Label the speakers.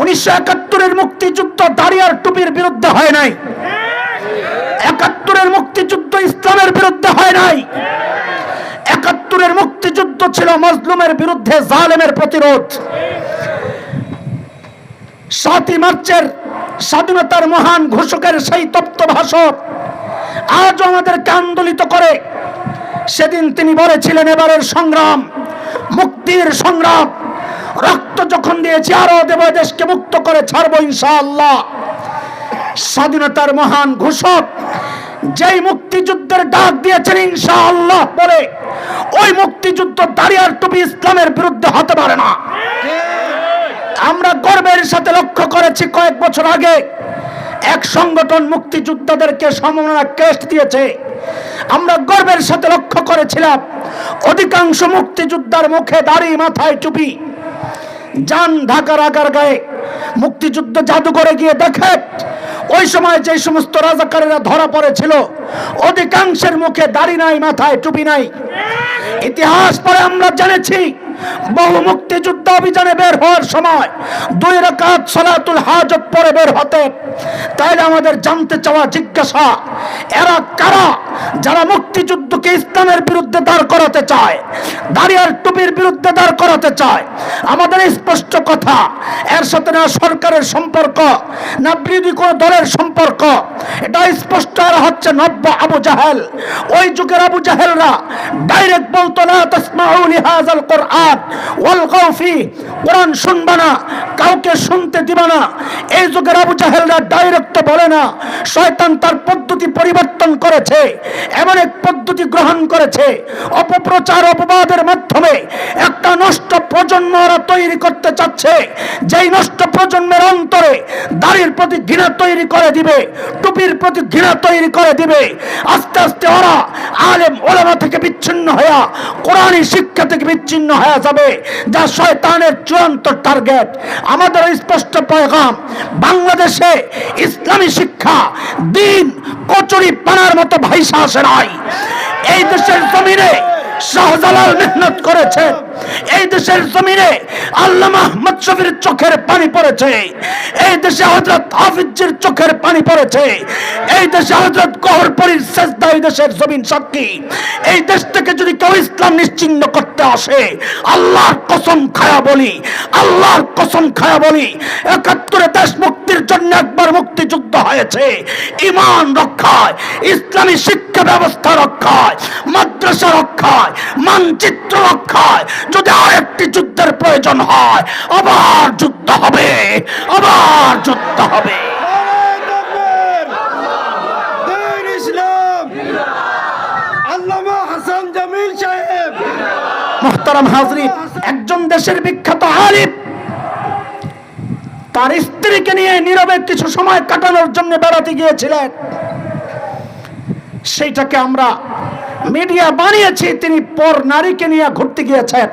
Speaker 1: উনিশশো একাত্তরের মুক্তিযুদ্ধ দাঁড়িয়ার টুপির বিরুদ্ধে হয় নাই। একাত্তরের মুক্তিযুদ্ধ ইসলামের বিরুদ্ধে হয় নাই। একাত্তরের মুক্তিযুদ্ধ ছিল মজলুমের বিরুদ্ধে জালেমের প্রতিরোধ। সাতই মার্চের স্বাধীনতার মহান ঘোষকের সেই তপ্ত ভাষণ আজও আমাদেরকে আন্দোলিত করে। সেদিন তিনি বলেছিলেন, এবারের সংগ্রাম, মুক্তির সংগ্রাম। রক্ত যখন দিয়েছি, আরও দেব দেশকে মুক্ত করে ছাড়বো ইনশাআল্লাহ। স্বাধীনতার মহান ঘোষক যেই মুক্তিযুদ্ধের ডাক দিয়েছেন ইনশাআল্লাহ বলে, ওই মুক্তিযুদ্ধ দাঁড়িয়ার টুপি ইসলামের বিরুদ্ধে হতে পারে না। আমরা গর্বের সাথে লক্ষ্য করেছি কয়েক বছর আগে, এক সংগঠন মুক্তিযোদ্ধাদেরকে সম্মাননা ক্রেস্ট দিয়েছে। আমরা গর্বের সাথে লক্ষ্য করেছিলাম, অধিকাংশ মুক্তিযোদ্ধার মুখে দাড়ি, মাথায় টুপি যান ঢাকার আগার গায়ে, মুক্তিযুদ্ধ জাদুঘরে গিয়ে দেখে ওই সময় যে সমস্ত রাজাকারীরা ধরা পড়েছিল, অধিকাংশের মুখে দাড়ি নাই, মাথায় টুপি নাই। ইতিহাস পরে আমরা জেনেছি বহু মুক্তিযুদ্ধ অভিযানে বের হওয়ার সময় দুই রাকাত সালাতুল হাজত পরে বের হতে। তাইলে আমাদের জানতে চাওয়া জিজ্ঞাসা, এরা কারা যারা মুক্তিযুদ্ধকে ইসলামের বিরুদ্ধে দাঁড় করাতে চায়, দাঁড়িয়ার টুপির বিরুদ্ধে দাঁড় করাতে চায়? আমাদের স্পষ্ট কথা, এর সাথে না সরকারের সম্পর্ক, না বিরোধী কোনো দলের সম্পর্ক এটা স্পষ্ট আর হচ্ছে নব্য আবু জাহেল। ওই যুগের আবু জাহেলরা ডাইরেক্ট বলতো না তাসমাউ লিহাযাল কোরআন ওয়াল গাউফি কোরআন শুনবা না, কাউকে শুনতে দিবা না। এই যুগের আবু জাহেলরা ডাইরেক্ট বলে না, শয়তান তার পদ্ধতি পরিবর্তন করেছে, এমন এক পদ্ধতি গ্রহণ করেছে। অপপ্রচার অপবাদের মাধ্যমে একটা নষ্ট প্রজন্ম ওরা তৈরি করতে চাচ্ছে, যেই নষ্ট প্রজন্মের অন্তরে দাড়ির প্রতি ঘৃণা তৈরি করে দিবে, টুপির প্রতি ঘৃণা তৈরি করে দিবে, আস্তে আস্তে ওরা আলেম ওলামা থেকে বিচ্ছিন্ন হয়ে কোরআনী শিক্ষা থেকে বিচ্ছিন্ন হয়ে যাবে, যা শয়তানের চূড়ান্ত টার্গেট আমাদের স্পষ্ট পয়গাম, বাংলাদেশে ইসলামী শিক্ষা দিন কচুরি পানার মতো ভাইসা আসে নাই। এই দেশের জমিনে শাহজালাল মেহনত করেছেন। এই দেশের জমিনে আল্লামা আহমদ শফির চোখের পানি পড়েছে। এই দেশে হযরত হাফিজের চোখের পানি পড়েছে। এই দেশে হযরত গহরপরীর সেজদা, এই দেশের জমিন সাক্ষী। এই দেশ থেকে যদি কেউ ইসলাম নিশ্চিন্ন করতে আসে, আল্লাহর কসম খায়া বলি, আল্লাহর কসম খায়া বলি, একাত্তরে দেশ মুক্তির জন্য একবার মুক্তিযুদ্ধ হয়েছে। ইমান রক্ষায়, ইসলামী শিক্ষা ব্যবস্থা রক্ষায়, মাদ্রাসা রক্ষায়, মানচিত্র রক্ষায় যদি আরেকটি যুদ্ধের প্রয়োজন হয় আবার যুদ্ধ হবে আবার যুদ্ধ হবে। মোহতারাম একজন দেশের বিখ্যাত তার স্ত্রীকে নিয়ে নীরবে কিছু সময় কাটানোর জন্য বেড়াতে গিয়েছিলেন। সেইটাকে আমরা মিডিয়া বানিয়েছি তিনি পর নারীকে নিয়ে ঘুরতে গিয়েছেন।